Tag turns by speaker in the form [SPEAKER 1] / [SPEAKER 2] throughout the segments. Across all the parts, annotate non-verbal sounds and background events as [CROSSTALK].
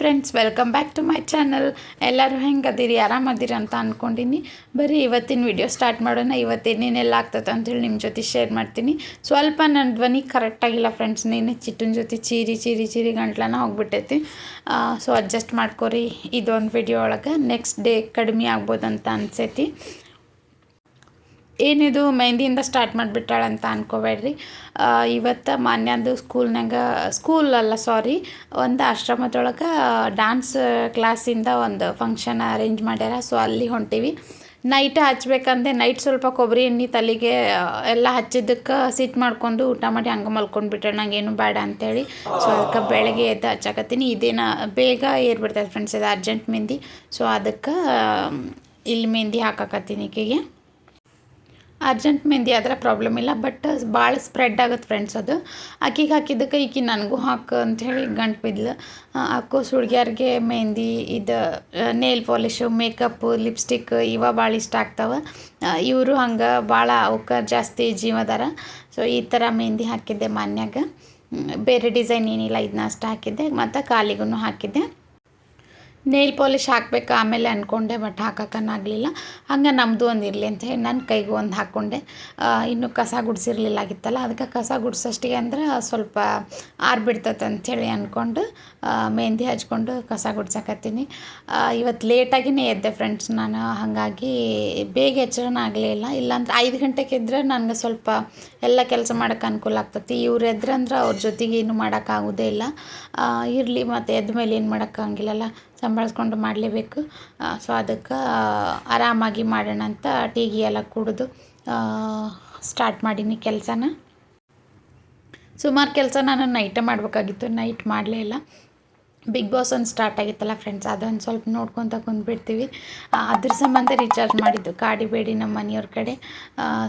[SPEAKER 1] Friends welcome back to my channel ಎಲ್ಲರೂ ಹೆಂಗದಿರಿ? ಆರಾಮದಿರಿ ಅಂತ ಅಂದ್ಕೊಂಡಿನಿ ಬರೀ ಇವತ್ತಿನ ವಿಡಿಯೋ ಸ್ಟಾರ್ಟ್ ಮಾಡೋಣ. ಇವತ್ತೇನೇನೆಲ್ಲ ಆಗ್ತದೆ ಅಂತೇಳಿ ನಿಮ್ಮ ಜೊತೆ ಶೇರ್ ಮಾಡ್ತೀನಿ. ಸ್ವಲ್ಪ ನನ್ನ ಧ್ವನಿ ಕರೆಕ್ಟಾಗಿಲ್ಲ ಫ್ರೆಂಡ್ಸ್ ನೀನು ಚಿಟ್ಟಿನ ಜೊತೆ ಚೀರಿ ಚೀರಿ ಚೀರಿ ಗಂಟ್ಲನ ಹೋಗ್ಬಿಟ್ಟೈತಿ. ಸೊ ಅಡ್ಜಸ್ಟ್ ಮಾಡ್ಕೊರಿ. ಇದೊಂದು ವಿಡಿಯೋ ಒಳಗೆ. ನೆಕ್ಸ್ಟ್ ಡೇ ಕಡಿಮೆ ಆಗ್ಬೋದಂತ ಅನ್ಸೈತಿ. ಏನಿದು ಮೆಹಂದಿಯಿಂದ ಸ್ಟಾರ್ಟ್ ಮಾಡಿಬಿಟ್ಟಾಳಂತ ಅನ್ಕೋಬೇಡ್ರಿ. ಇವತ್ತು ಮಾನ್ಯಂದು ಸ್ಕೂಲ್ನಾಗ ಸ್ಕೂಲ್ ಅಲ್ಲ ಸಾರಿ ಒಂದು ಆಶ್ರಮದೊಳಗೆ ಡ್ಯಾನ್ಸ್ ಕ್ಲಾಸಿಂದ ಒಂದು ಫಂಕ್ಷನ್ ಅರೇಂಜ್ ಮಾಡ್ಯಾರ. ಸೊ ಅಲ್ಲಿ ಹೊಂಟೀವಿ. ನೈಟ್ ಹಚ್ಬೇಕಂದೆ ನೈಟ್ ಸ್ವಲ್ಪ ಕೊಬ್ಬರಿ ಎಣ್ಣೆ ತಲೆಗೆ ಎಲ್ಲ ಹಚ್ಚಿದ್ದಕ್ಕೆ ಸಿಟ್ ಮಾಡ್ಕೊಂಡು ಊಟ ಮಾಡಿ ಹಂಗೆ ಮಲ್ಕೊಂಡು ಬಿಟ್ಟೆ ನಂಗೇನು ಬೇಡ ಅಂತೇಳಿ. ಸೊ ಅದಕ್ಕೆ ಬೆಳಗ್ಗೆ ಎದ್ದು ಹಚ್ಚಾಕತ್ತೀನಿ. ಇದೇನ ಬೇಗ ಏರ್ಬಿಡ್ತೈತೆ ಫ್ರೆಂಡ್ಸ್ ಇದು ಅರ್ಜೆಂಟ್ ಮೆಹಂದಿ. ಸೊ ಅದಕ್ಕೆ ಇಲ್ಲಿ ಮೆಹಂದಿ ಹಾಕಾಕತ್ತೀನಿ ಈಕೆಗೆ. ಅರ್ಜೆಂಟ್ ಮೆಹಂದಿ ಆದ್ರೆ ಪ್ರಾಬ್ಲಮ್ ಇಲ್ಲ ಬಟ್ ಭಾಳ ಸ್ಪ್ರೆಡ್ ಆಗುತ್ತೆ ಫ್ರೆಂಡ್ಸ್ ಅದು. ಆಕಿಗೆ ಹಾಕಿದ್ದಕ್ಕೆ ಈಕಿ ನನಗೂ ಹಾಕು ಅಂಥೇಳಿ ಗಂಟು ಬಿದ್ಲು. ಹಾಕೋ ಹುಡುಗಿಯರಿಗೆ ಮೆಹಂದಿ ಇದು ನೇಲ್ ಪಾಲಿಶು ಮೇಕಪ್ ಲಿಪ್ಸ್ಟಿಕ್ ಇವ ಭಾಳ ಇಷ್ಟ ಆಗ್ತಾವೆ. ಇವರು ಹಂಗೆ ಭಾಳ ಅವಕ್ಕೆ ಜಾಸ್ತಿ ಜೀವದಾರ ಸೊ ಈ ಥರ ಮೆಹಂದಿ ಹಾಕಿದ್ದೆ ಮಾನ್ಯಾಗ. ಬೇರೆ ಡಿಸೈನ್ ಏನಿಲ್ಲ ಇದನ್ನ ಅಷ್ಟು ಹಾಕಿದ್ದೆ. ಮತ್ತು ಕಾಲಿಗೂ ಹಾಕಿದ್ದೆ. ನೇಲ್ ಪಾಲಿಶ್ ಹಾಕಬೇಕು, ಆಮೇಲೆ ಅಂದ್ಕೊಂಡೆ ಬಟ್ ಹಾಕೋಕ್ಕನಾಗಲಿಲ್ಲ. ಹಂಗೆ ನಮ್ಮದು ಒಂದು ಇರಲಿ ಅಂತ ಹೇಳಿ ನನ್ನ ಕೈಗೂ ಒಂದು ಹಾಕ್ಕೊಂಡೆ ಇನ್ನೂ ಕಸ ಗುಡಿಸಿರ್ಲಿಲ್ಲ ಆಗಿತ್ತಲ್ಲ ಅದಕ್ಕೆ ಕಸ ಗುಡಿಸೋಷ್ಟಿಗೆ ಅಂದ್ರೆ ಸ್ವಲ್ಪ ಆರ್ಬಿಡ್ತೈತೆ ಅಂಥೇಳಿ ಅಂದ್ಕೊಂಡು ಮೆಹಂದಿ ಹಚ್ಕೊಂಡು ಕಸ ಗುಡ್ಸಕತ್ತೀನಿ. ಇವತ್ತು ಲೇಟಾಗಿನೇ ಎದ್ದೆ ಫ್ರೆಂಡ್ಸ್ ನಾನು ಹಾಗಾಗಿ ಬೇಗ ಎಚ್ಚರನ ಆಗಲಿಲ್ಲ ಇಲ್ಲ. ಇಲ್ಲಾಂದ್ರೆ ಐದು ಗಂಟೆಗೆ ಇದ್ದರೆ ನನಗೆ ಸ್ವಲ್ಪ ಎಲ್ಲ ಕೆಲಸ ಮಾಡೋಕ್ಕೆ ಅನುಕೂಲ ಆಗ್ತತಿ. ಇವ್ರು ಎದ್ರಂದ್ರೆ ಅವ್ರ ಜೊತೆಗೆ ಏನು ಮಾಡೋಕ್ಕಾಗೋದೇ ಇಲ್ಲ. ಇರಲಿ ಮತ್ತು ಎದ್ದ ಮೇಲೆ ಏನು ಮಾಡೋಕ್ಕಾಗಿಲ್ಲಲ್ಲ ಸಂಭಾಳಿಸ್ಕೊಂಡು ಮಾಡಲೇಬೇಕು. ಸೊ ಅದಕ್ಕೆ ಆರಾಮಾಗಿ ಮಾಡೋಣ ಅಂತ ಟೀಗಿ ಎಲ್ಲ ಕುಡಿದು ಸ್ಟಾರ್ಟ್ ಮಾಡೀನಿ ಕೆಲಸನ. ಸುಮಾರು ಕೆಲಸ ನಾನು ನೈಟೇ ಮಾಡಬೇಕಾಗಿತ್ತು. ನೈಟ್ ಮಾಡಲೇ ಇಲ್ಲ. ಬಿಗ್ ಬಾಸ್ ಒಂದು ಸ್ಟಾರ್ಟ್ ಆಗಿತ್ತಲ್ಲ ಫ್ರೆಂಡ್ಸ್ ಅದೊಂದು ಸ್ವಲ್ಪ ನೋಡ್ಕೊತ ಕುಂದ್ಬಿಡ್ತೀವಿ. ಅದ್ರ ಸಂಬಂಧ ರೀಚಾರ್ಜ್ ಮಾಡಿದ್ದು. ಕಾಡಿಬೇಡಿ ನಮ್ಮ ಮನೆಯವ್ರ ಕಡೆ.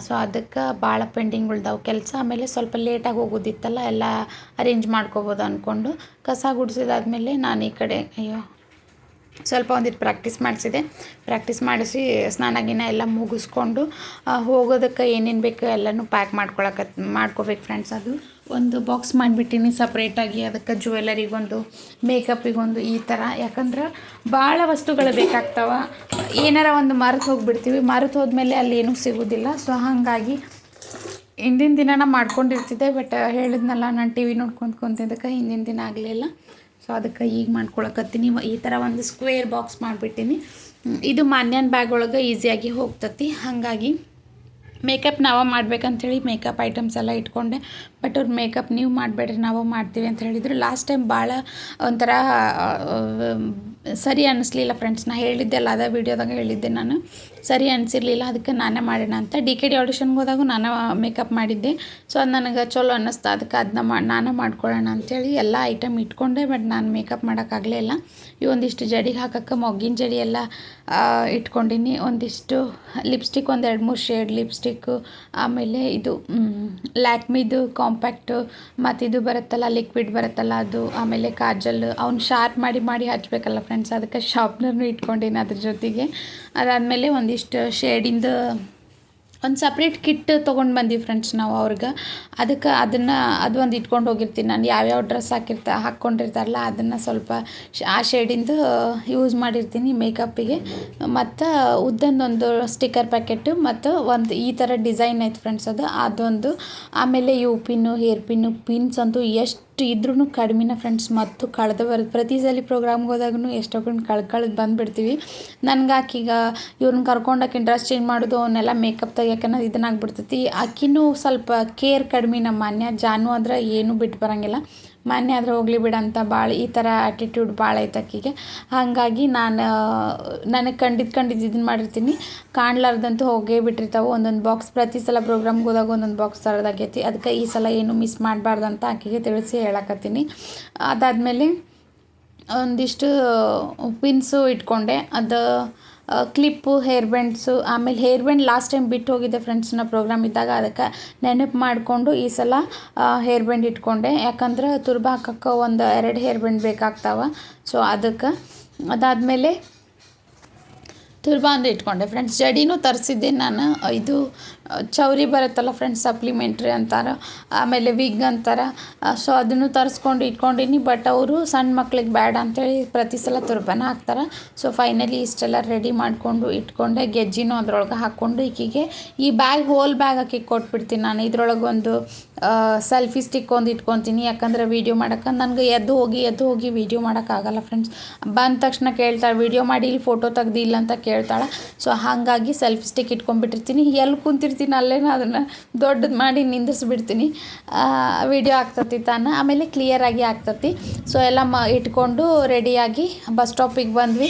[SPEAKER 1] ಸೊ ಅದಕ್ಕೆ ಭಾಳ ಪೆಂಡಿಂಗ್ ಉಳ್ದಾವೆ ಕೆಲಸ. ಆಮೇಲೆ ಸ್ವಲ್ಪ ಲೇಟಾಗಿ ಹೋಗೋದಿತ್ತಲ್ಲ, ಎಲ್ಲ ಅರೇಂಜ್ ಮಾಡ್ಕೋಬೋದು ಅಂದ್ಕೊಂಡು ಕಸ ಗುಡಿಸಿದಾದ್ಮೇಲೆ ನಾನು ಈ ಕಡೆ, ಅಯ್ಯೋ ಸ್ವಲ್ಪ ಒಂದಿಟ್ಟು ಪ್ರಾಕ್ಟೀಸ್ ಮಾಡಿಸಿದೆ. ಪ್ರಾಕ್ಟೀಸ್ ಮಾಡಿಸಿ ಸ್ನಾನ ಗಿನ ಎಲ್ಲ ಮುಗಿಸ್ಕೊಂಡು ಹೋಗೋದಕ್ಕೆ ಏನೇನು ಬೇಕು ಎಲ್ಲನೂ ಪ್ಯಾಕ್ ಮಾಡ್ಕೊಳಕ, ಮಾಡ್ಕೋಬೇಕು ಫ್ರೆಂಡ್ಸ್ ಅದು. ಒಂದು ಬಾಕ್ಸ್ ಮಾಡಿಬಿಟ್ಟಿನಿ ಸಪ್ರೇಟಾಗಿ ಅದಕ್ಕೆ ಜ್ಯುವೆಲರಿಗೊಂದು ಮೇಕಪ್ಪಿಗೊಂದು ಈ ಥರ ಯಾಕಂದ್ರೆ ಭಾಳ ವಸ್ತುಗಳು ಬೇಕಾಗ್ತವೆ. ಏನಾರ ಒಂದು ಮರೆತು ಹೋಗಿಬಿಡ್ತೀವಿ. ಮರೆತು ಹೋದ್ಮೇಲೆ ಅಲ್ಲಿ ಏನೂ ಸಿಗೋದಿಲ್ಲ. ಸೊ ಹಾಗಾಗಿ ಹಿಂದಿನ ದಿನ ಮಾಡ್ಕೊಂಡಿರ್ತಿದ್ದೆ ಬಟ್ ಹೇಳಿದ್ನಲ್ಲ, ನಾನು ಟಿ ವಿ ನೋಡ್ಕೊಂಡು ಕುಂತಿದ್ದಕ್ಕೆ, ಹಿಂದಿನ ದಿನ ಆಗಲಿಲ್ಲ. ಸೊ ಅದಕ್ಕೆ ಈಗ ಮಾಡ್ಕೊಳಕತ್ತೀನಿ. ಈ ಥರ ಒಂದು ಸ್ಕ್ವೇರ್ ಬಾಕ್ಸ್ ಮಾಡಿಬಿಟ್ಟಿನಿ. ಇದು ಮಾನ್ಯನ ಬ್ಯಾಗ್ ಒಳಗೆ ಈಸಿಯಾಗಿ ಹೋಗ್ತತಿ. ಹಾಗಾಗಿ ಮೇಕಪ್ ನಾವೇ ಮಾಡ್ಬೇಕಂಥೇಳಿ ಮೇಕಪ್ ಐಟಮ್ಸ್ ಎಲ್ಲ ಇಟ್ಕೊಂಡೆ. ಬಟ್ ಅವ್ರ ಮೇಕಪ್ ನೀವು ಮಾಡಬೇಡ್ರಿ, ನಾವು ಮಾಡ್ತೀವಿ ಅಂತ ಹೇಳಿದರು. ಲಾಸ್ಟ್ ಟೈಮ್ ಭಾಳ ಒಂಥರ ಸರಿ ಅನ್ನಿಸ್ಲಿಲ್ಲ ಫ್ರೆಂಡ್ಸ್ ನಾ ಹೇಳಿದ್ದೆಲ್ಲ ಅದೇ ವೀಡಿಯೋದಾಗ ಹೇಳಿದ್ದೆ ನಾನು. ಸರಿ ಅನಿಸಿರ್ಲಿಲ್ಲ, ಅದಕ್ಕೆ ನಾನೇ ಮಾಡೋಣ ಅಂತ. ಡಿ ಕೆ ಡಿ ಆಡಿಷನ್ಗೆ ಹೋದಾಗ ನಾನು ಮೇಕಪ್ ಮಾಡಿದ್ದೆ. ಸೊ ಅದು ನನಗೆ ಚಲೋ ಅನ್ನಿಸ್ತು, ಅದಕ್ಕೆ ಅದನ್ನ ಮಾ, ನಾನೇ ಮಾಡ್ಕೊಳ್ಳೋಣ ಅಂಥೇಳಿ ಎಲ್ಲ ಐಟಮ್ ಇಟ್ಕೊಂಡೆ ಬಟ್ ನಾನು ಮೇಕಪ್ ಮಾಡೋಕ್ಕಾಗಲೇ ಇಲ್ಲ. ಈ ಒಂದಿಷ್ಟು ಜಡಿಗೆ ಹಾಕೋಕ್ಕೆ, ಮೊಗ್ಗಿನ ಜಡಿ ಎಲ್ಲ ಇಟ್ಕೊಂಡಿನಿ. ಒಂದಿಷ್ಟು ಲಿಪ್ಸ್ಟಿಕ್ ಒಂದು ಎರಡು ಮೂರು ಶೇಡ್ ಲಿಪ್ಸ್ಟಿಕ್ಕು ಆಮೇಲೆ ಇದು ಲ್ಯಾಕ್ಮಿದು ಕಾಂಪ್ಯಾಕ್ಟು. ಮತ್ತು ಇದು ಬರುತ್ತಲ್ಲ, ಲಿಕ್ವಿಡ್ ಬರುತ್ತಲ್ಲ ಅದು. ಆಮೇಲೆ ಕಾಜಲ್, ಅವ್ನು ಶಾರ್ಪ್ ಮಾಡಿ ಮಾಡಿ ಹಚ್ಬೇಕಲ್ಲ ಫ್ರೆಂಡ್ಸ್ ಅದಕ್ಕೆ ಶಾರ್ಪ್ನರ್ನು ಇಟ್ಕೊಂಡಿನಿ ಅದ್ರ ಜೊತೆಗೆ. ಅದಾದಮೇಲೆ ಒಂದಿಷ್ಟು ಶೇಡಿಂದು ಒಂದು ಸಪ್ರೇಟ್ ಕಿಟ್ ತೊಗೊಂಡು ಬಂದೀವಿ ಫ್ರೆಂಡ್ಸ್ ನಾವು ಅವ್ರಿಗೆ. ಅದಕ್ಕೆ ಅದನ್ನು ಅದು ಒಂದು ಇಟ್ಕೊಂಡು ಹೋಗಿರ್ತೀನಿ ನಾನು. ಯಾವ್ಯಾವ ಡ್ರೆಸ್ ಹಾಕಿರ್ತ, ಹಾಕ್ಕೊಂಡಿರ್ತಾರಲ್ಲ ಅದನ್ನು ಸ್ವಲ್ಪ ಆ ಶೇಡಿಂದು ಯೂಸ್ ಮಾಡಿರ್ತೀನಿ ಮೇಕಪ್ಪಿಗೆ ಮತ್ತು ಉದ್ದೊಂದೊಂದು ಸ್ಟಿಕ್ಕರ್ ಪ್ಯಾಕೆಟು ಮತ್ತು ಒಂದು ಈ ಥರ ಡಿಸೈನ್ ಆಯ್ತು ಫ್ರೆಂಡ್ಸ್ ಅದು. ಅದೊಂದು. ಆಮೇಲೆ U pin hair pin pins ಅಂತೂ ಎಷ್ಟು ಇದ್ರೂ ಕಡಿಮೆನ ಫ್ರೆಂಡ್ಸ್ ಮತ್ತು ಕಳೆದ ಬರ ಪ್ರತಿ ಸಲ ಪ್ರೋಗ್ರಾಮ್ಗೆ ಹೋದಾಗೂ ಎಷ್ಟೊಂದು ಕಳ್ದು ಬಂದುಬಿಡ್ತೀವಿ. ನನ್ಗೆ ಆಕೀಗ ಇವ್ರನ್ನ ಕರ್ಕೊಂಡಾಕಿ ಡ್ರೆಸ್ ಚೇಂಜ್ ಮಾಡೋದು ಅವನ್ನೆಲ್ಲ ಮೇಕಪ್ ತೆಗಿಯೋಕೆ ಇದನ್ನಾಗ್ಬಿಡ್ತೈತಿ ಆಕಿನೂ ಸ್ವಲ್ಪ ಕೇರ್ ಕಡಿಮೆ ನಮ್ಮ ಮಾನ್ಯ ಜಾನು ಅಂದ್ರೆ ಏನೂ ಬಿಟ್ಟು ಬರೋಂಗಿಲ್ಲ. ಮಾನ್ಯ ಆದ್ರೆ ಹೋಗ್ಲಿ ಬಿಡಂತ ಭಾಳ ಈ ಥರ ಆ್ಯಟಿಟ್ಯೂಡ್ ಭಾಳ ಐತೆ ಆಕಿಗೆ ಹಾಗಾಗಿ ನಾನು ನನಗೆ ಕಂಡಿದ್ದು ಕಂಡಿದ್ದು ಇದನ್ನು ಮಾಡಿರ್ತೀನಿ. ಕಾಣ್ಲಾರ್ದಂತೂ ಹೋಗೇ ಬಿಟ್ಟಿರ್ತಾವೆ. ಒಂದೊಂದು ಬಾಕ್ಸ್ ಪ್ರತಿ ಸಲ ಪ್ರೋಗ್ರಾಮ್ಗೆ ಹೋದಾಗ ಒಂದೊಂದು ಬಾಕ್ಸ್ ತರೋದಾಗೈತಿ ಅದಕ್ಕೆ ಈ ಸಲ ಏನು ಮಿಸ್ ಮಾಡಬಾರ್ದು ಅಂತ ಆಕೆಗೆ ತಿಳಿಸಿ ಹೇಳಕತ್ತೀನಿ. ಅದಾದಮೇಲೆ ಒಂದಿಷ್ಟು ಪಿನ್ಸು ಇಟ್ಕೊಂಡೆ. ಅದು ಕ್ಲಿಪ್ಪು ಹೇರ್ ಬ್ಯಾಂಡ್ಸು ಆಮೇಲೆ ಹೇರ್ ಬ್ಯಾಂಡ್ ಲಾಸ್ಟ್ ಟೈಮ್ ಬಿಟ್ಟು ಹೋಗಿದ್ದೆ ಫ್ರೆಂಡ್ಸ್ನ ಪ್ರೋಗ್ರಾಮ್ ಇದ್ದಾಗ ಅದಕ್ಕೆ ನೆನಪು ಮಾಡಿಕೊಂಡು ಈ ಸಲ ಹೇರ್ ಬ್ಯಾಂಡ್ ಇಟ್ಕೊಂಡೆ. ಯಾಕಂದ್ರೆ ತುರ್ಬ ಹಾಕಕ್ಕೆ ಒಂದು ಎರಡು ಹೇರ್ ಬ್ಯಾಂಡ್ ಬೇಕಾಗ್ತಾವ. ಸೊ ಅದಕ್ಕೆ ಅದಾದಮೇಲೆ ತುರ್ಬಾಂದು ಇಟ್ಕೊಂಡೆ. ಫ್ರೆಂಡ್ಸ್ ಜಡಿನೂ ತರಿಸಿದ್ದೆ ನಾನು. ಇದು ಚೌರಿ ಬರುತ್ತಲ್ಲ ಫ್ರೆಂಡ್ಸ್ ಸಪ್ಲಿಮೆಂಟ್ರಿ ಅಂತಾರ, ಆಮೇಲೆ ವಿಗ್ ಅಂತಾರೆ. ಸೊ ಅದನ್ನು ತರಿಸ್ಕೊಂಡು ಇಟ್ಕೊಂಡಿನಿ ಬಟ್ ಅವರು ಸಣ್ಣ ಮಕ್ಳಿಗೆ ಬೇಡ ಅಂತೇಳಿ ಪ್ರತಿ ಸಲ ತುರ್ಬಾನ ಹಾಕ್ತಾರೆ. ಸೊ ಫೈನಲಿ ಇಷ್ಟೆಲ್ಲ ರೆಡಿ ಮಾಡಿಕೊಂಡು ಇಟ್ಕೊಂಡೆ, ಗೆಜ್ಜಿನೂ ಅದ್ರೊಳಗೆ ಹಾಕ್ಕೊಂಡು ಈಕಿಗೆ ಈ ಬ್ಯಾಗ್ ಹೋಲ್ ಬ್ಯಾಗ್ ಹಾಕಿ ಕೊಟ್ಬಿಡ್ತೀನಿ ನಾನು. ಇದ್ರೊಳಗೆ ಒಂದು ಸೆಲ್ಫಿ ಸ್ಟಿಕ್ ಒಂದು ಇಟ್ಕೊತೀನಿ. ಯಾಕಂದ್ರೆ ವೀಡಿಯೋ ಮಾಡೋಕೆ ನನಗೆ ಎದ್ದು ಹೋಗಿ ಎದ್ದು ಹೋಗಿ ವೀಡಿಯೋ ಮಾಡೋಕ್ಕಾಗಲ್ಲ ಫ್ರೆಂಡ್ಸ್ ಬಂದ ತಕ್ಷಣ ಕೇಳ್ತಾಳೆ ವೀಡಿಯೋ ಮಾಡಿ, ಇಲ್ಲಿ ಫೋಟೋ ತೆಗ್ದಿಲ್ಲ ಅಂತ ಕೇಳ್ತಾಳೆ. ಸೊ ಹಾಗಾಗಿ ಸೆಲ್ಫಿ ಸ್ಟಿಕ್ ಇಟ್ಕೊಂಡ್ಬಿಟ್ಟಿರ್ತೀನಿ. ಎಲ್ಲಿ ಕುಂತಿರ್ತೀನಿ, ಅಲ್ಲೇನೋ ಅದನ್ನು ದೊಡ್ಡದು ಮಾಡಿ ನಿಂದಿಸ್ಬಿಡ್ತೀನಿ ವಿಡಿಯೋ ಆಗ್ತತಿ ತಾನು. ಆಮೇಲೆ ಕ್ಲಿಯರಾಗಿ ಆಗ್ತತಿ. ಸೊ ಎಲ್ಲ ಮ, ಇಟ್ಕೊಂಡು ರೆಡಿಯಾಗಿ ಬಸ್ ಸ್ಟಾಪಿಗೆ ಬಂದ್ವಿ.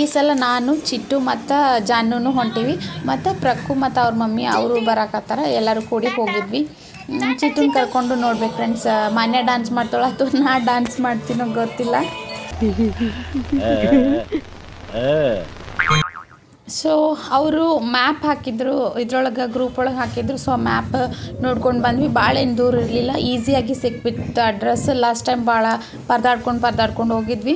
[SPEAKER 1] ಈ ಸಲ ನಾನು, ಚಿಟ್ಟು ಮತ್ತು ಜಾನೂನು ಹೊಂಟೀವಿ. ಮತ್ತು ಪ್ರಕ್ಕು ಮತ್ತು ಅವ್ರ ಮಮ್ಮಿ, ಅವರು ಬರಾಕತ್ತಾರ ಎಲ್ಲರೂ ಕೂಡಿ ಹೋಗಿದ್ವಿ. ಚಿಟ್ಟುನ್ ಕರ್ಕೊಂಡು ನೋಡ್ಬೇಕು ಫ್ರೆಂಡ್ಸ್ ಮಾನ್ಯ ಡ್ಯಾನ್ಸ್ ಮಾಡ್ತಾಳೆ ಅಥವಾ ನಾ ಡ್ಯಾನ್ಸ್ ಮಾಡ್ತೀನೋ ಗೊತ್ತಿಲ್ಲ. ಸೊ ಅವರು ಮ್ಯಾಪ್ ಹಾಕಿದ್ರು ಇದ್ರೊಳಗೆ ಗ್ರೂಪ್ ಒಳಗೆ ಹಾಕಿದ್ರು. ಸೊ ಮ್ಯಾಪ್ ನೋಡ್ಕೊಂಡು ಬಂದ್ವಿ. ಭಾಳ ಏನು ದೂರ ಇರಲಿಲ್ಲ. ಈಸಿಯಾಗಿ ಸಿಕ್ಬಿತ್ತು ಅಡ್ರೆಸ್ ಲಾಸ್ಟ್ ಟೈಮ್ ಭಾಳ ಪರದಾಡ್ಕೊಂಡು ಪರದಾಡ್ಕೊಂಡು ಹೋಗಿದ್ವಿ.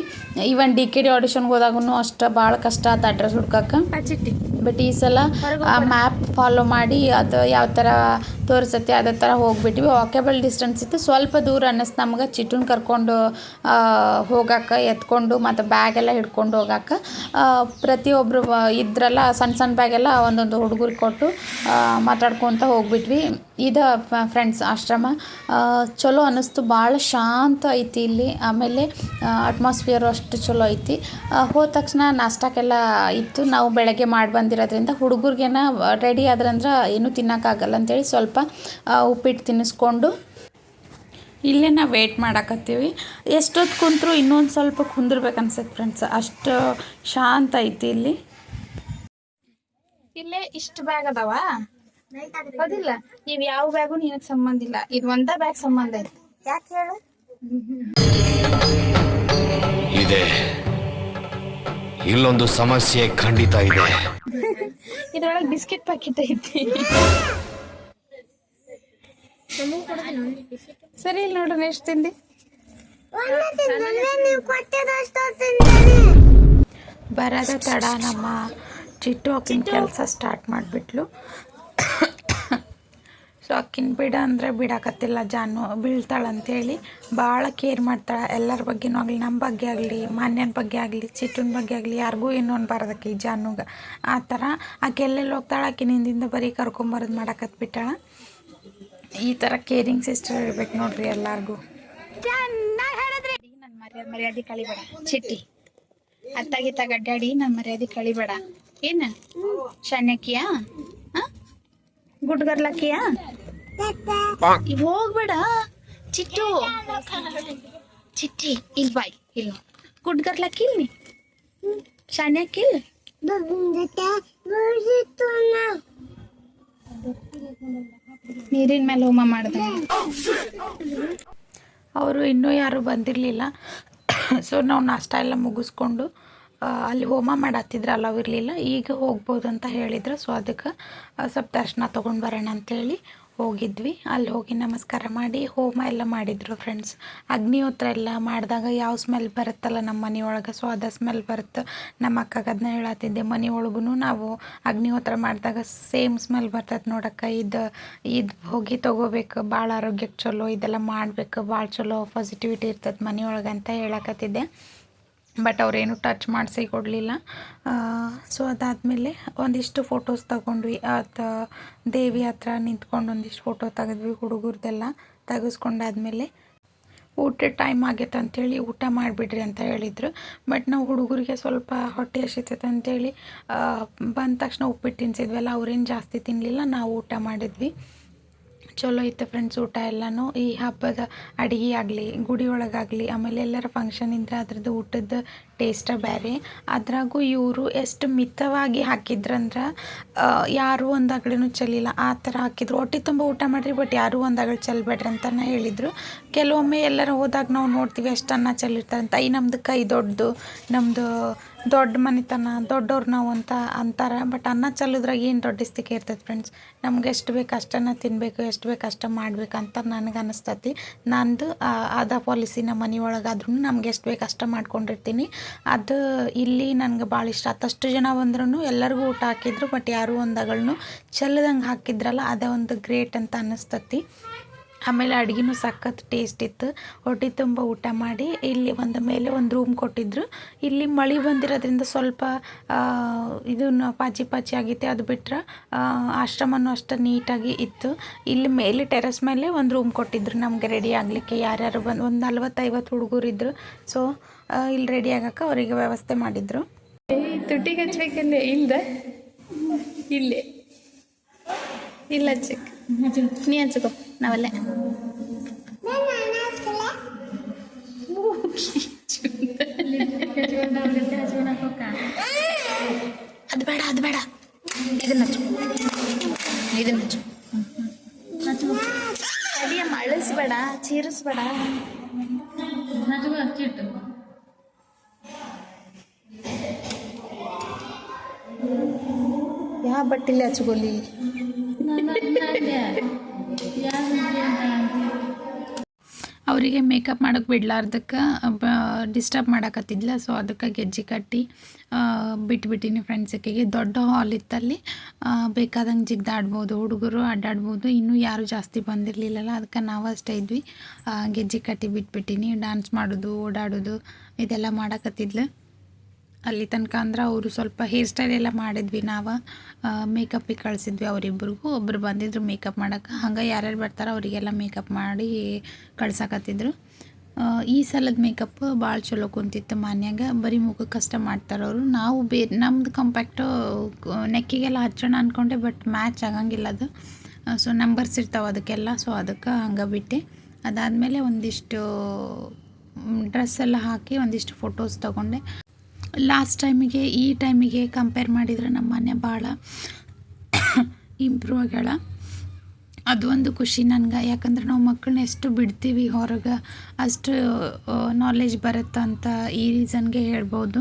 [SPEAKER 1] ಈವನ್ ಡಿ ಕೆ ಡಿ ಆಡಿಷನ್ಗೆ ಹೋದಾಗೂ ಅಷ್ಟು ಭಾಳ ಕಷ್ಟ ಆತ ಅಡ್ರೆಸ್ ಹುಡ್ಕಕ್ಕೆ. ಬಟ್ ಈ ಸಲ ಆ ಮ್ಯಾಪ್ ಫಾಲೋ ಮಾಡಿ ಅದು ಯಾವ ಥರ ತೋರಿಸುತ್ತೆ, ಅದೇ ಥರ ಹೋಗ್ಬಿಟ್ವಿ ವಾಕೇಬಲ್ ಡಿಸ್ಟೆನ್ಸ್ ಇತ್ತು. ಸ್ವಲ್ಪ ದೂರ ಅನ್ನಿಸ್ತು ನಮ್ಗೆ. ಚಿಟ್ಟುನ್ ಕರ್ಕೊಂಡು ಹೋಗಕ್ಕೆ ಎತ್ಕೊಂಡು, ಮತ್ತು ಬ್ಯಾಗೆಲ್ಲ ಹಿಡ್ಕೊಂಡು ಹೋಗಕ್ಕೆ ಪ್ರತಿಯೊಬ್ಬರು ಇದ್ರಲ್ಲ ಸಣ್ಣ ಸಣ್ಣ ಬ್ಯಾಗೆಲ್ಲ ಒಂದೊಂದು ಹುಡುಗರಿಗೆ ಕೊಟ್ಟು ಮಾತಾಡ್ಕೊತ ಹೋಗ್ಬಿಟ್ವಿ. ಇದು ಫ್ರೆಂಡ್ಸ್ ಆಶ್ರಮ. ಚಲೋ ಅನ್ನಿಸ್ತು ಭಾಳ ಶಾಂತ ಐತಿ ಇಲ್ಲಿ. ಆಮೇಲೆ ಅಟ್ಮಾಸ್ಫಿಯರು ಅಷ್ಟು ಚಲೋ ಐತಿ. ಹೋದ ತಕ್ಷಣ ನಾಷ್ಟಕ್ಕೆಲ್ಲ ಇತ್ತು. ನಾವು ಬೆಳಗ್ಗೆ ಮಾಡಿ ಬಂದಿರೋದ್ರಿಂದ ಹುಡುಗರಿಗೇನ ರೆಡಿ ಆದ್ರಂದ್ರೆ ಏನೂ ತಿನ್ನೋಕ್ಕಾಗಲ್ಲ ಅಂತೇಳಿ ಸ್ವಲ್ಪ ಉಪ್ಪಿಟ್ಟು ತಿನ್ನಿಸ್ಕೊಂಡು ಇಲ್ಲೇ ನಾವು ವೇಟ್ ಮಾಡಾಕತ್ತೀವಿ. ಎಷ್ಟೊತ್ತು ಕುಂತರು ಇನ್ನೊಂದು ಸ್ವಲ್ಪ ಕುಂದಿರ್ಬೇಕು ಅನ್ಸುತ್ತೆ ಫ್ರೆಂಡ್ಸ್ ಅಷ್ಟು ಶಾಂತ ಐತಿ ಇಲ್ಲಿ. ಇಲ್ಲೇ ಇಷ್ಟು ಬ್ಯಾಗ್ ಅದಾವ? ಅದಿಲ್ಲ. ನೀವ್ ಯಾವ ಬ್ಯಾಗು ನಿನಗೆ ಸಂಬಂಧ ಇಲ್ಲ. ಇದು ಒಂದ ಬ್ಯಾಗ್ ಸಂಬಂಧ ಐತಿ. ಯಾಕೆ ಹೇಳು?
[SPEAKER 2] ಇದೆ. ಇಲ್ಲೊಂದು ಸಮಸ್ಯೆ ಖಂಡಿತ ಇದೆ.
[SPEAKER 1] ಇದ್ರೊಳಗೆ ಬಿಸ್ಕೆಟ್ ಪ್ಯಾಕೆಟ್ ಐತಿ. ಸರಿ ಇಲ್ಲಿ ನೋಡ್ರಿ ಎಷ್ಟು ತಿಂದಿ ಬರದ ತಡ ನಮ್ಮ ಚಿಟ್ಟು ಹಾಕಿನ ಕೆಲಸ ಸ್ಟಾರ್ಟ್ ಮಾಡಿಬಿಟ್ಲು. ಸೊ ಅಕ್ಕಿನ ಬಿಡ ಅಂದರೆ ಬಿಡಾಕತ್ತಿಲ್ಲ. ಜಾನು ಬೀಳ್ತಾಳೆ ಅಂತೇಳಿ ಭಾಳ ಕೇರ್ ಮಾಡ್ತಾಳೆ. ಎಲ್ಲರ ಬಗ್ಗೆನೂ ಆಗಲಿ ನಮ್ಮ ಬಗ್ಗೆ ಆಗಲಿ, ಮಾನ್ಯನ ಬಗ್ಗೆ ಆಗಲಿ, ಚಿಟ್ಟುನ ಬಗ್ಗೆ ಆಗಲಿ, ಯಾರಿಗೂ ಏನೂ ಅನ್ಬಾರ್ದಕ್ಕೆ ಈ ಜಾನುಗೆ. ಆ ಥರ ಆಕೆ ಎಲ್ಲೆಲ್ಲಿ ಹೋಗ್ತಾಳೆ? ಆಕೆ ನಿಂದಿಂದ ಬರೀ ಕರ್ಕೊಂಬರೋದು ಮಾಡಾಕತ್ಬಿಟ್ಟಾಳ ಈ ಥರ ಕೇರಿಂಗ್ ಸಿಸ್ಟರ್ ಇರ್ಬೇಕು ನೋಡ್ರಿ ಎಲ್ಲರಿಗೂ. ನನ್ನ ಮರ್ಯಾದೆ ಮರ್ಯಾದೆ ಕಳಿಬೇಡ. ಚಿಟ್ಟಿ ಅತ್ತಾಗಿತ್ತ ಗಡ್ಡಾಡಿ ನನ್ನ ಮರ್ಯಾದೆ ಕಳಿಬೇಡ. ಏನ? ಶಾನ್ಯಕಿಯಾ ಗುಡ್ಗರ್ಲಕ್ಕಿಯಾ? ಇವ್ ಹೋಗ್ಬೇಡ. ಚಿಟ್ಟು. ಚಿಟ್ಟಿ ಇಲ್ ಬಾಯ್ ಇಲ್ಲ ಗುಡ್ಗರ್ಲಕ್ಕಿ ಇಲ್ಲಿ ಶಾನ್ಯಕ್ಕಿ ನೀರಿನ ಮೇಲೆ ಹೋಮ ಮಾಡಿದೆ. ಅವರು ಇನ್ನೂ ಯಾರೂ ಬಂದಿರಲಿಲ್ಲ. ಸೊ ನಾವು ನಾಷ್ಟ ಎಲ್ಲ ಮುಗಿಸ್ಕೊಂಡು ಅಲ್ಲಿ ಹೋಮ ಮಾಡತ್ತಿದ್ರೆ ಅಲ್ಲವಿರಲಿಲ್ಲ ಇರಲಿಲ್ಲ. ಈಗ ಹೋಗ್ಬೋದು ಅಂತ ಹೇಳಿದ್ರು. ಸೊ ಅದಕ್ಕೆ ಸ್ವಲ್ಪ ದರ್ಶನ ತೊಗೊಂಡು ಬರೋಣ ಅಂತೇಳಿ ಹೋಗಿದ್ವಿ. ಅಲ್ಲಿ ಹೋಗಿ ನಮಸ್ಕಾರ ಮಾಡಿ, ಹೋಮ ಎಲ್ಲ ಮಾಡಿದ್ರು ಫ್ರೆಂಡ್ಸ್ ಅಗ್ನಿಹೋತ್ರ ಎಲ್ಲ ಮಾಡಿದಾಗ ಯಾವ ಸ್ಮೆಲ್ ಬರುತ್ತಲ್ಲ ನಮ್ಮ ಮನೆಯೊಳಗೆ? ಸೊ ಅದ ಸ್ಮೆಲ್ ಬರುತ್ತೆ ನಮ್ಮ ಅಕ್ಕಗೆ ಅದನ್ನ ಹೇಳತ್ತಿದ್ದೆ ಮನೆ ಒಳಗೂ ನಾವು ಅಗ್ನಿಹೋತ್ರ ಮಾಡಿದಾಗ ಸೇಮ್ ಸ್ಮೆಲ್ ಬರ್ತೈತೆ ನೋಡಕ್ಕ. ಇದು ಇದು ಹೋಗಿ ತೊಗೋಬೇಕು ಭಾಳ ಆರೋಗ್ಯಕ್ಕೆ ಚಲೋ, ಇದೆಲ್ಲ ಮಾಡಬೇಕು ಭಾಳ ಚಲೋ ಪಾಸಿಟಿವಿಟಿ ಇರ್ತೈತೆ ಮನೆಯೊಳಗೆ ಅಂತ ಹೇಳಕತ್ತಿದ್ದೆ. ಬಟ್ ಅವರೇನು ಟಚ್ ಮಾಡಿಸಿ ಕೊಡಲಿಲ್ಲ. ಸೊ ಅದಾದಮೇಲೆ ಒಂದಿಷ್ಟು ಫೋಟೋಸ್ ತಗೊಂಡ್ವಿ. ಆತ ದೇವಿ ಹತ್ರ ನಿಂತ್ಕೊಂಡು ಒಂದಿಷ್ಟು ಫೋಟೋ ತೆಗೆದ್ವಿ, ಹುಡುಗರದೆಲ್ಲ ತೆಗೆಸ್ಕೊಂಡಾದ್ಮೇಲೆ ಊಟದ ಟೈಮ್ ಆಗೈತೆ ಅಂಥೇಳಿ ಊಟ ಮಾಡಿಬಿಡ್ರಿ ಅಂತ ಹೇಳಿದರು. ಬಟ್ ನಾವು ಹುಡುಗರಿಗೆ ಸ್ವಲ್ಪ ಹೊಟ್ಟೆ ಹಸಿತೈತೆ ಅಂಥೇಳಿ ಬಂದ ತಕ್ಷಣ ಉಪ್ಪಿಟ್ಟು ತಿನ್ಸಿದ್ವಲ್ಲ, ಅವ್ರೇನು ಜಾಸ್ತಿ ತಿನ್ನಲಿಲ್ಲ ನಾವು ಊಟ ಮಾಡಿದ್ವಿ. ಚಲೋ ಇತ್ತು ಫ್ರೆಂಡ್ಸ್ ಊಟ ಎಲ್ಲನೂ. ಈ ಹಬ್ಬದ ಅಡುಗೆ ಆಗಲಿ, ಗುಡಿ ಒಳಗಾಗಲಿ, ಆಮೇಲೆ ಎಲ್ಲರ ಫಂಕ್ಷನ್ ಇಂದ ಅದ್ರದ್ದು ಊಟದ ಟೇಸ್ಟ ಬೇರೆ ಅದ್ರಾಗೂ ಇವರು ಎಷ್ಟು ಮಿತವಾಗಿ ಹಾಕಿದ್ರಂದ್ರೆ ಯಾರು ಒಂದು ಅಗಳಿನೂ ಚೆಲ್ಲಿಲ್ಲ. ಆ ಥರ ಹಾಕಿದ್ರು. ಹೊಟ್ಟೆ ತುಂಬ ಊಟ ಮಾಡಿರಿ ಬಟ್ ಯಾರೂ ಒಂದು ಅಗಳು ಚೆಲ್ಲಬೇಡ್ರಿ ಹೇಳಿದರು. ಕೆಲವೊಮ್ಮೆ ಎಲ್ಲರೂ ಹೋದಾಗ ನಾವು ನೋಡ್ತೀವಿ ಎಷ್ಟು ಅನ್ನ ಅಂತ ಈ ನಮ್ಮದು ಕೈ ದೊಡ್ಡದು ನಮ್ಮದು ದೊಡ್ಡ ಮನೆತನ, ದೊಡ್ಡವ್ರು ನಾವು ಅಂತ ಅಂತಾರೆ. ಬಟ್ ಅನ್ನ ಚೆಲ್ಲಿದ್ರಾಗ ಏನು ದೊಡ್ಡ ದೊಡ್ಡಸ್ತಿಕೆ ಇರ್ತೈತೆ ಫ್ರೆಂಡ್ಸ್ ನಮ್ಗೆ ಎಷ್ಟು ಬೇಕು ಅಷ್ಟನ್ನು ತಿನ್ನಬೇಕು ಎಷ್ಟು ಬೇಕು ಅಷ್ಟು ಮಾಡಬೇಕು ಅಂತ ನನಗೆ ಅನಿಸ್ತತಿ. ನಂದು ಅದ ಪಾಲಿಸಿ ನಮ್ಮ ಮನೆ ಒಳಗಾದ್ರೂ ನಮ್ಗೆ ಎಷ್ಟು ಬೇಕು ಅಷ್ಟು ಮಾಡ್ಕೊಂಡಿರ್ತೀನಿ. ಅದು ಇಲ್ಲಿ ನನಗೆ ಭಾಳ ಇಷ್ಟ. ಅತ್ತಷ್ಟು ಜನ ಬಂದ್ರೂ ಎಲ್ಲರಿಗೂ ಊಟ ಹಾಕಿದ್ರು ಬಟ್ ಯಾರೂ ಒಂದಗಳನ್ನೂ ಚೆಲ್ಲದಂಗೆ ಹಾಕಿದ್ರಲ್ಲ, ಅದೇ ಒಂದು ಗ್ರೇಟ್ ಅಂತ ಅನ್ನಿಸ್ತತಿ ಆಮೇಲೆ ಅಡುಗೆನೂ ಸಖತ್ ಟೇಸ್ಟ್ ಇತ್ತು. ಹೊಟ್ಟೆ ತುಂಬ ಊಟ ಮಾಡಿ ಇಲ್ಲಿ ಒಂದು ಮೇಲೆ ಒಂದು ರೂಮ್ ಕೊಟ್ಟಿದ್ರು. ಇಲ್ಲಿ ಮಳೆ ಬಂದಿರೋದ್ರಿಂದ ಸ್ವಲ್ಪ ಇದನ್ನು ಪಾಚಿ ಪಾಚಿ ಆಗಿತ್ತು. ಅದು ಬಿಟ್ಟರೆ ಆಶ್ರಮನೂ ಅಷ್ಟು ನೀಟಾಗಿ ಇತ್ತು. ಇಲ್ಲಿ ಮೇಲೆ ಟೆರೆಸ್ ಮೇಲೆ ಒಂದು ರೂಮ್ ಕೊಟ್ಟಿದ್ರು. ನಮಗೆ ರೆಡಿ ಆಗಲಿಕ್ಕೆ ಯಾರ್ಯಾರು ಬಂದು, ಒಂದು ನಲ್ವತ್ತೈವತ್ತು ಹುಡುಗರಿದ್ದರು ಸೊ ಇಲ್ಲಿ ರೆಡಿ ಆಗಕ್ಕೆ ಅವರಿಗೆ ವ್ಯವಸ್ಥೆ ಮಾಡಿದರು. ತುಟಿಗೆ ಹಚ್ಚಬೇಕಂದ್ರೆ ಇಲ್ದ? ಇಲ್ಲೇ. ಇಲ್ಲ ಹಚ್ಚಕ್ಕೆ ನೀ ಹಚ್ಕೋ. ನಾವಲ್ಲೇ ಅದು ಬೇಡ ಅದು ಬೇಡ ಇದನ್ನ ಹಚ್ಚು ಇದನ್ನ ಹಚ್ಚು ಅಡಿಯಮ್ಮ ಅಳಿಸ್ಬೇಡ ಚೀರಿಸ್ಬೇಡ ಯಾವ ಬಟ್ಟಿಲೆ ಹಚ್ಕೊಲಿ ಅವರಿಗೆ ಮೇಕಪ್ ಮಾಡೋಕೆ ಬಿಡ್ಲಾರ್ದಕ್ಕೆ ಡಿಸ್ಟರ್ಬ್ ಮಾಡಕತ್ತಿದ್ಲ. ಸೊ ಅದಕ್ಕೆ ಗೆಜ್ಜೆ ಕಟ್ಟಿ ಬಿಟ್ಬಿಟ್ಟಿನಿ ಫ್ರೆಂಡ್ಸ್ ದೊಡ್ಡ ಹಾಲ್ ಇತ್ತಲ್ಲಿ ಬೇಕಾದಂಗೆ ಜಿಗ್ದಾಡ್ಬೋದು, ಹುಡುಗರು ಅಡ್ಡಾಡ್ಬೋದು. ಇನ್ನೂ ಯಾರು ಜಾಸ್ತಿ ಬಂದಿರಲಿಲ್ಲಲ್ಲ, ಅದಕ್ಕೆ ನಾವು ಅಷ್ಟೇ ಇದ್ವಿ. ಗೆಜ್ಜೆ ಕಟ್ಟಿ ಬಿಟ್ಬಿಟ್ಟಿನಿ ಡ್ಯಾನ್ಸ್ ಮಾಡೋದು, ಓಡಾಡೋದು, ಇದೆಲ್ಲ ಮಾಡಕತ್ತಿದ್ಲು. ಅಲ್ಲಿ ತನಕ ಅಂದ್ರೆ ಅವರು ಸ್ವಲ್ಪ ಹೇರ್ ಸ್ಟೈಲ್ ಎಲ್ಲ ಮಾಡಿದ್ವಿ ನಾವು. ಮೇಕಪ್ಪಿಗೆ ಕಳಿಸಿದ್ವಿ ಅವರಿಬ್ಬರಿಗೂ ಒಬ್ಬರು ಬಂದಿದ್ರು ಮೇಕಪ್ ಮಾಡೋಕೆ. ಹಂಗೆ ಯಾರ್ಯಾರು ಬರ್ತಾರೆ ಅವರಿಗೆಲ್ಲ ಮೇಕಪ್ ಮಾಡಿ ಕಳ್ಸಕತ್ತಿದ್ರು. ಈ ಸಲದ ಮೇಕಪ್ ಭಾಳ ಚಲೋ ಕುಂತಿತ್ತು ಮನ್ಯಾಗ. ಬರೀ ಮುಖಕ್ಕೆ ಕಷ್ಟ ಮಾಡ್ತಾರೆ ಅವರು. ನಾವು ಬೇರೆ ನಮ್ದು ಕಂಪ್ಯಾಕ್ಟು ನೆಕ್ಕಿಗೆಲ್ಲ ಹಚ್ಚೋಣ ಅಂದ್ಕೊಂಡೆ ಬಟ್ ಮ್ಯಾಚ್ ಆಗಂಗಿಲ್ಲ ಅದು. ಸೊ ನಂಬರ್ಸ್ ಇರ್ತಾವೆ ಅದಕ್ಕೆಲ್ಲ. ಸೊ ಅದಕ್ಕೆ ಹಂಗೆ ಬಿಟ್ಟೆ. ಅದಾದಮೇಲೆ ಒಂದಿಷ್ಟು ಡ್ರೆಸ್ ಎಲ್ಲ ಹಾಕಿ ಒಂದಿಷ್ಟು ಫೋಟೋಸ್ ತೊಗೊಂಡೆ. ಲಾಸ್ಟ್ ಟೈಮಿಗೆ ಈ ಟೈಮಿಗೆ ಕಂಪೇರ್ ಮಾಡಿದರೆ ನಮ್ಮ ಮನೆ ಭಾಳ ಇಂಪ್ರೂವ್ [COUGHS] ಆಗ್ಯಾಳ. ಅದು ಒಂದು ಖುಷಿ ನನಗೆ. ಯಾಕಂದ್ರೆ ನಾವು ಮಕ್ಕಳನ್ನ ಎಷ್ಟು ಬಿಡ್ತೀವಿ ಹೊರಗೆ, ಅಷ್ಟು ನಾಲೆಜ್ ಬರುತ್ತೆ ಅಂತ ಈ ರೀಸನ್ಗೆ ಹೇಳ್ಬೋದು.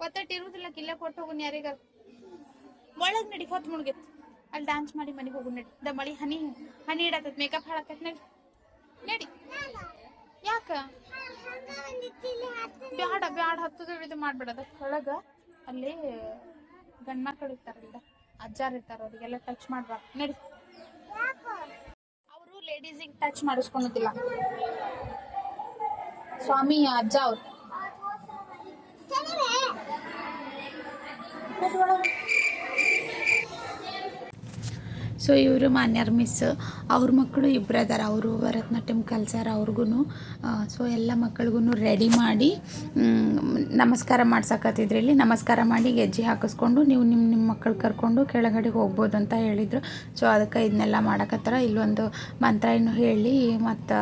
[SPEAKER 1] ಒತ್ತಟ್ಟು ಇರುವುದಿಲ್ಲ ಕಿಲ್ಲ ಕೊಟ್ಟು ಹೋಗೋಣ ಯಾರಿಗ ಒಳಗೆ ನಡಿ, ಹೊತ್ತು ಮುಳುಗಿತ್ತು ಅಲ್ಲಿ ಡ್ಯಾನ್ಸ್ ಮಾಡಿ ಮನೆಗೆ ಹೋಗು ನಡಿ. ದ ಮಳಿ ಹನಿ ಹನಿ ಇಡತ್ತದ ಮೇಕಪ್ ಹಾಳಾಕತ್ ನಡಿ. ನಡಿ. ಯಾಕ? ಬ್ಯಾಡ ಬ್ಯಾಡ ಹತ್ತದ ಇದು ಅದ ಕೆಳಗ ಅಲ್ಲಿ ಗಂಡ ಮಕ್ಕಳು ಇರ್ತಾರಲ್ಲ, ಅಜ್ಜಾರ್ ಇರ್ತಾರ, ಅವ್ರಿಗೆಲ್ಲ ಟಚ್ ಮಾಡ್ಬಾರ್ದು. ನಡಿ. ಅವರು ಲೇಡೀಸಿಗೆ ಟಚ್ ಮಾಡಿಸ್ಕೊಳೋದಿಲ್ಲ. ಸ್ವಾಮಿ, ಅಜ್ಜ ಅವ್ರು ನಡಿ ಒಳಗೆ. ಸೊ ಇವರು ಮಾನ್ಯರ್ ಮಿಸ್ ಅವ್ರ ಮಕ್ಕಳು ಇಬ್ಬರು ಅದಾರ. ಅವರು ಭರತನಾಟ್ಯಂ ಕಲ್ಸಾರ ಅವ್ರಿಗೂ ಸೊ ಎಲ್ಲ ಮಕ್ಕಳಿಗೂ ರೆಡಿ ಮಾಡಿ ನಮಸ್ಕಾರ ಮಾಡ್ಸಕತ್ತಿದ್ರು. ಇಲ್ಲಿ ನಮಸ್ಕಾರ ಮಾಡಿ ಗೆಜ್ಜೆ ಹಾಕಿಸ್ಕೊಂಡು ನೀವು ನಿಮ್ಮ ನಿಮ್ಮ ಮಕ್ಕಳು ಕರ್ಕೊಂಡು ಕೆಳಗಡೆ ಹೋಗ್ಬೋದು ಅಂತ ಹೇಳಿದರು. ಸೊ ಅದಕ್ಕೆ ಇದನ್ನೆಲ್ಲ ಮಾಡಕತ್ತಾರ. ಇಲ್ಲೊಂದು ಮಂತ್ರ ಏನು ಹೇಳಿ, ಮತ್ತು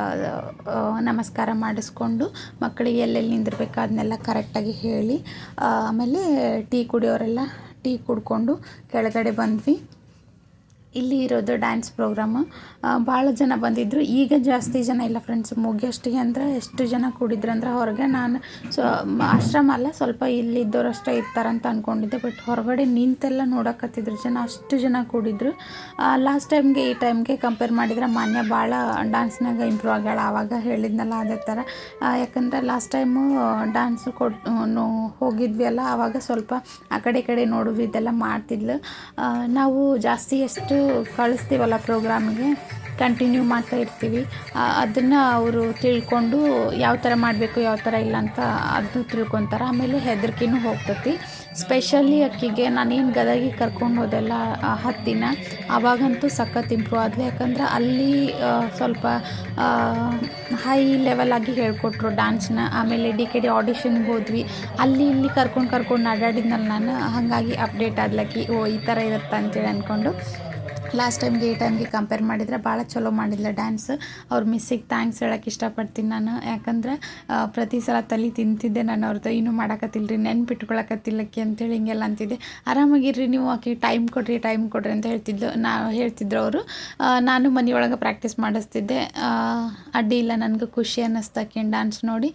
[SPEAKER 1] ನಮಸ್ಕಾರ ಮಾಡಿಸ್ಕೊಂಡು ಮಕ್ಕಳಿಗೆ ಎಲ್ಲೆಲ್ಲಿ ನಿಂದಿರ್ಬೇಕು ಅದನ್ನೆಲ್ಲ ಕರೆಕ್ಟಾಗಿ ಹೇಳಿ ಆಮೇಲೆ ಟೀ ಕುಡಿಯೋರೆಲ್ಲ, ಟೀ ಕುಡ್ಕೊಂಡು ಕೆಳಗಡೆ ಬಂದ್ವಿ. ಇಲ್ಲಿ ಇರೋದು ಡ್ಯಾನ್ಸ್ ಪ್ರೋಗ್ರಾಮು ಭಾಳ ಜನ ಬಂದಿದ್ದರು ಈಗ ಜಾಸ್ತಿ ಜನ ಇಲ್ಲ ಫ್ರೆಂಡ್ಸ್ ಮುಗಿಯೋಷ್ಟಿಗೆ ಅಂದ್ರೆ ಎಷ್ಟು ಜನ ಕೂಡಿದ್ರು ಅಂದ್ರೆ ಹೊರಗೆ ನಾನು ಸೊ ಆಶ್ರಮ ಅಲ್ಲ, ಸ್ವಲ್ಪ ಇಲ್ಲಿದ್ದವ್ರು ಅಷ್ಟೇ ಇರ್ತಾರಂತ ಅಂದ್ಕೊಂಡಿದ್ದೆ ಬಟ್ ಹೊರಗಡೆ ನಿಂತೆಲ್ಲ ನೋಡಕತ್ತಿದ್ರು ಜನ, ಅಷ್ಟು ಜನ ಕೂಡಿದ್ರು. ಲಾಸ್ಟ್ ಟೈಮ್ಗೆ ಈ ಟೈಮ್ಗೆ ಕಂಪೇರ್ ಮಾಡಿದ್ರೆ ಮಾನ್ಯ ಭಾಳ ಡ್ಯಾನ್ಸ್ನಾಗ ಇಂಪ್ರೂವ್ ಆಗ್ಯಾಳ, ಆವಾಗ ಹೇಳಿದ್ನಲ್ಲ ಅದೇ ಥರ ಯಾಕಂದರೆ ಯಾಕಂದ್ರೆ ಲಾಸ್ಟ್ ಟೈಮು ಡ್ಯಾನ್ಸ್ ಕೊಟ್ಟು ಹೋಗಿದ್ವಿ ಅಲ್ಲ, ಆವಾಗ ಸ್ವಲ್ಪ ಆ ಕಡೆ ಈ ಕಡೆ ನೋಡೋದು ಇದೆಲ್ಲ ಮಾಡ್ತಿದ್ಲು. ನಾವು ಜಾಸ್ತಿ ಎಷ್ಟು ಕಳಿಸ್ತೀವಲ್ಲ ಪ್ರೋಗ್ರಾಮಿಗೆ ಕಂಟಿನ್ಯೂ ಮಾಡ್ತಾ ಇರ್ತೀವಿ. ಅದನ್ನು ಅವರು ತಿಳ್ಕೊಂಡು ಯಾವ ಥರ ಮಾಡಬೇಕು, ಯಾವ ಥರ ಇಲ್ಲ ಅಂತ ಅದು ತಿಳ್ಕೊತಾರೆ. ಆಮೇಲೆ ಹೆದರಿಕೆನೂ ಹೋಗ್ತತಿ. ಸ್ಪೆಷಲಿ ಅಕ್ಕಿಗೆ ನಾನೇನು ಗದಗಿಗೆ ಕರ್ಕೊಂಡು ಹೋದೆಲ್ಲ ಹತ್ತಿನ ಆವಾಗಂತೂ ಸಖತ್ ಇಂಪ್ರೂವ್ ಆದ್ವಿ ಯಾಕಂದ್ರೆ ಅಲ್ಲಿ ಸ್ವಲ್ಪ ಹೈ ಲೆವೆಲ್ ಆಗಿ ಹೇಳ್ಕೊಟ್ರು ಡ್ಯಾನ್ಸ್ನ ಆಮೇಲೆ ಡಿ ಕೆ ಡಿ ಆಡಿಷನ್ಗೆ ಹೋದ್ವಿ. ಅಲ್ಲಿ ಇಲ್ಲಿ ಕರ್ಕೊಂಡು ಕರ್ಕೊಂಡು ಅಡ್ಡಾಡಿದ್ನಲ್ಲ ನಾನು. ಹಾಗಾಗಿ ಅಪ್ಡೇಟ್ ಆದ್ಲಕ್ಕಿ ಓ, ಈ ಥರ ಇರುತ್ತೆ ಅಂತೇಳಿ ಅಂದ್ಕೊಂಡು ಲಾಸ್ಟ್ ಟೈಮ್ಗೆ ಈ ಟೈಮ್ಗೆ ಕಂಪೇರ್ ಮಾಡಿದರೆ ಭಾಳ ಚಲೋ ಮಾಡಿದ್ಲ ಡ್ಯಾನ್ಸ್ ಅವ್ರ ಮಿಸ್ಸಿಗೆ ಥ್ಯಾಂಕ್ಸ್ ಹೇಳಕ್ಕೆ ಇಷ್ಟಪಡ್ತೀನಿ ನಾನು. ಯಾಕಂದ್ರೆ ಪ್ರತಿ ಸಲ ತಲೆ ತಿಂತಿದ್ದೆ ನಾನು ಅವ್ರದ್ದು ಇನ್ನೂ ಮಾಡಕತ್ತಿಲ್ರಿ, ನೆನ್ಪಿಟ್ಕೊಳಕತ್ತಿಲ್ಲಕ್ಕೆ ಅಂತೇಳಿ ಹಿಂಗೆಲ್ಲ ಅಂತಿದ್ದೆ. ಆರಾಮಾಗಿರ್ರಿ ನೀವು, ಆಕೆ ಟೈಮ್ ಕೊಡ್ರಿ ಟೈಮ್ ಕೊಡ್ರಿ ಅಂತ ಹೇಳ್ತಿದ್ಲು. ನಾ, ಹೇಳ್ತಿದ್ರು ಅವರು. ನಾನು ಮನೆಯೊಳಗೆ ಪ್ರಾಕ್ಟೀಸ್ ಮಾಡಿಸ್ತಿದ್ದೆ. ಅಡ್ಡಿ ಇಲ್ಲ ನನಗೆ, ಖುಷಿ ಅನ್ನಿಸ್ತಕ್ಕೆ ಡ್ಯಾನ್ಸ್ ನೋಡಿ.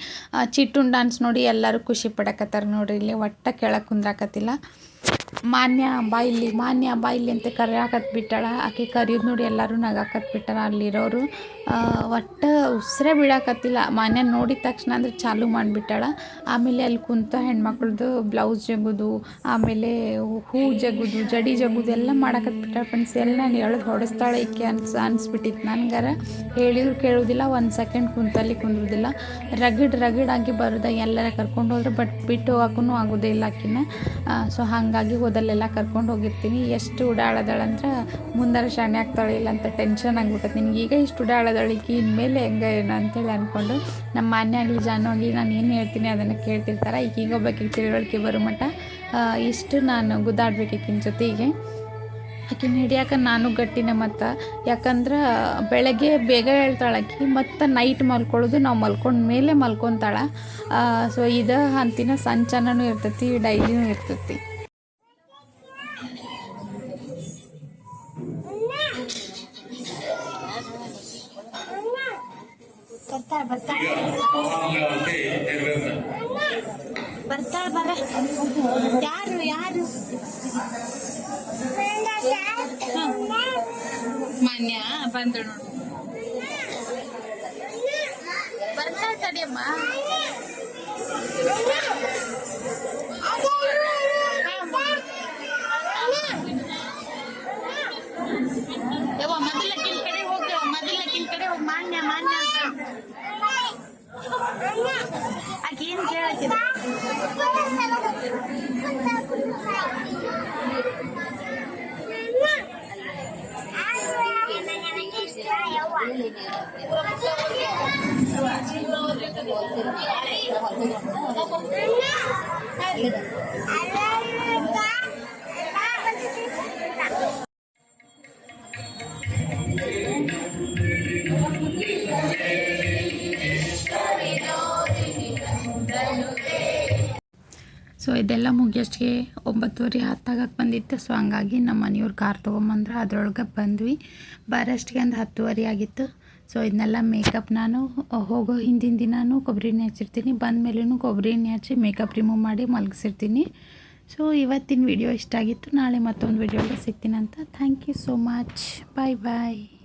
[SPEAKER 1] ಚಿಟ್ಟುನ್ ಡ್ಯಾನ್ಸ್ ನೋಡಿ ಎಲ್ಲರೂ ಖುಷಿ ಪಡಕತ್ತಾರ ನೋಡಿರಿ. ಇಲ್ಲಿ ಒಟ್ಟ ಕೆಳಗೆ ಕುಂದ್ರಾಕತ್ತಿಲ್ಲ. ಮಾನ್ಯ ಬಾ ಇಲ್ಲಿ, ಮಾನ್ಯ ಬಾ ಇಲ್ಲಿ ಅಂತ ಕರೆಯಾಕತ್ ಬಿಟ್ಟಾಳ. ಆಕೆ ಕರಿಯೋದು ನೋಡಿ ಎಲ್ಲರೂ ನಗಾಕತ್ ಬಿಟ್ಟಾರ ಅಲ್ಲಿರೋರು. ಒಟ್ಟು ಉಸಿರೇ ಬಿಡಾಕತ್ತಿಲ್ಲ ಮಾನ್ಯ ನೋಡಿದ ತಕ್ಷಣ ಅಂದ್ರೆ ಚಾಲು ಮಾಡಿಬಿಟ್ಟಾಳ. ಆಮೇಲೆ ಅಲ್ಲಿ ಕುಂತ ಹೆಣ್ಮಕ್ಳದ್ದು ಬ್ಲೌಸ್ ಜಗುದು ಆಮೇಲೆ ಹೂ ಜಗುದು ಜಡಿ ಜಗುದು ಎಲ್ಲ ಮಾಡಾಕತ್ ಬಿಟ್ಟಾಳ ಫ್ರೆಂಡ್ಸ್ ಎಲ್ಲ ನಾನು ಎಳ್ದು ಹೊಡೆಸ್ತಾಳೆ ಈಕೆ ಅನ್ಸ ಅನ್ಸ್ಬಿಟ್ಟಿತ್ತು ನನಗಾರ. ಹೇಳಿದ್ರು ಕೇಳೋದಿಲ್ಲ, ಒಂದು ಸೆಕೆಂಡ್ ಕುಂತಲ್ಲಿ ಕುಂದ್ರುದಿಲ್ಲ. ರಗಡ್ ರಗಡ್ ಆಗಿ ಬರೋದ ಎಲ್ಲರ ಕರ್ಕೊಂಡು ಹೋದ್ರೆ ಬಟ್ ಬಿಟ್ಟು ಹೋಗಕ್ಕೂ ಆಗೋದೇ ಇಲ್ಲ ಆಕಿನ. ಸೊ ಹಾಗಾಗಿ ಹೋದಲ್ಲೆಲ್ಲ ಕರ್ಕೊಂಡು ಹೋಗಿರ್ತೀನಿ. ಎಷ್ಟು ಉಡಾಳದಳಂದ್ರೆ ಮುಂದಾರ ಶಾಣೆ ಆಗ್ತಾಳೆ ಇಲ್ಲ ಅಂತ ಟೆನ್ಷನ್ ಆಗ್ಬಿಟ್ಟೈತೆ ನಿನಗೆ ಈಗ ಇಷ್ಟು ಉಡಾಳದಳು ಈಕಿ ಇನ್ಮೇಲೆ ಹೆಂಗೆ ಏನು ಅಂತೇಳಿ ಅಂದ್ಕೊಂಡು ನಮ್ಮ ಮಾನ್ಯ ಆಗಲಿ ಜಾನು ನಾನು ಏನು ಹೇಳ್ತೀನಿ ಅದನ್ನು ಕೇಳ್ತಿರ್ತಾರೆ. ಈಗ ಈಗ ಒಬ್ಬಾಕಿಗೆ ತಿಳುವಳಿಕೆ ಬರೋ ಮಟ್ಟ ಇಷ್ಟು ನಾನು ಗುದ್ದಾಡ್ಬೇಕು ಈಕಿನ ಜೊತೆಗೆ. ಆಕಿನ ಹಿಡಿಯಾಕ ನಾನು ಗಟ್ಟಿನ ಮತ್ತು. ಯಾಕಂದ್ರೆ ಬೆಳಗ್ಗೆ ಬೇಗ ಹೇಳ್ತಾಳೆ ಆಕಿ, ಮತ್ತು ನೈಟ್ ಮಲ್ಕೊಳ್ಳೋದು ನಾವು ಮಲ್ಕೊಂಡ ಮೇಲೆ ಮಲ್ಕೊತಾಳೆ. ಸೊ ಇದು ಅಂತಿನ ಸಂಚನೂ ಇರ್ತೈತಿ, ಡೈಲಿನೂ ಇರ್ತೈತಿ. ಬರ್ತಾಳೆ ಬರ ಯಾರು ಯಾರು? ಮಾನ್ಯ ಬಂದು ನೋಡು. ಬರ್ತಾಳೆ ತಡಿಯಮ್ಮ go. ಇದೆಲ್ಲ ಮುಗಿಯೋಷ್ಟಿಗೆ ಒಂಬತ್ತುವರೆ ಹತ್ತಾಗಕ್ಕೆ ಬಂದಿತ್ತು. ಸೊ ಹಂಗಾಗಿ ನಮ್ಮ ಮನೆಯವ್ರು ಕಾರ್ ತೊಗೊಂಬಂದ್ರೆ. ಅದರೊಳಗೆ ಬಂದ್ವಿ. ಬರೋಷ್ಟಿಗೆ ಒಂದು ಹತ್ತುವರೆ ಆಗಿತ್ತು. ಸೊ ಇದನ್ನೆಲ್ಲ ಮೇಕಪ್ ನಾನು ಹೋಗೋ ಹಿಂದಿನ ದಿನಾನು ಕೊಬ್ಬರಿ ಎಣ್ಣೆ ಹಚ್ಚಿರ್ತೀನಿ. ಬಂದ ಮೇಲೂ ಕೊಬ್ಬರಿ ಎಣ್ಣೆ ಹಚ್ಚಿ ಮೇಕಪ್ ರಿಮೂವ್ ಮಾಡಿ ಮಲಗಿಸಿರ್ತೀನಿ. ಸೊ ಇವತ್ತಿನ ವಿಡಿಯೋ ಇಷ್ಟ ಆಗಿತ್ತು. ನಾಳೆ ಮತ್ತೊಂದು ವಿಡಿಯೋಗೆ ಸಿಗ್ತೀನಂತ thank you so much bye bye